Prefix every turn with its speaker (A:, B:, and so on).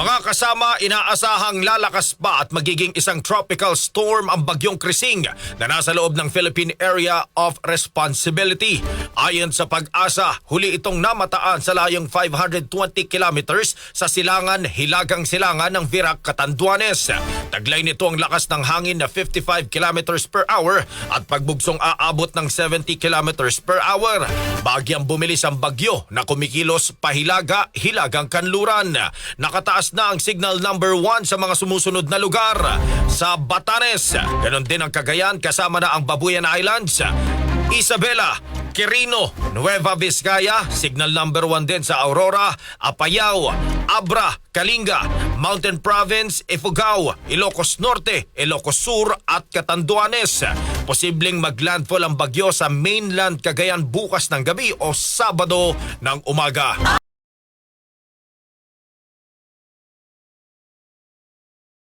A: Mga kasama, inaasahang lalakas pa at magiging isang tropical storm ang bagyong Krising na nasa loob ng Philippine Area of Responsibility. Ayon sa pag-asa, huli itong namataan sa layong 520 kilometers sa silangan Hilagang Silangan ng Virac, Catanduanes. Taglay nito ang lakas ng hangin na 55 kilometers per hour at pagbugsong aabot ng 70 kilometers per hour. Bagyang bumilis ang bagyo na kumikilos pahilaga, hilagang kanluran. Nakataas na ang signal number 1 sa mga sumusunod na lugar. Sa Batanes, ganon din ang Cagayan kasama na ang Babuyan Islands. Isabela, Quirino, Nueva Vizcaya, signal number 1 din sa Aurora, Apayao, Abra, Kalinga, Mountain Province, Ifugao, Ilocos Norte, Ilocos Sur at Catanduanes. Posibleng maglandfall ang bagyo sa mainland Cagayan bukas ng gabi o Sabado ng umaga.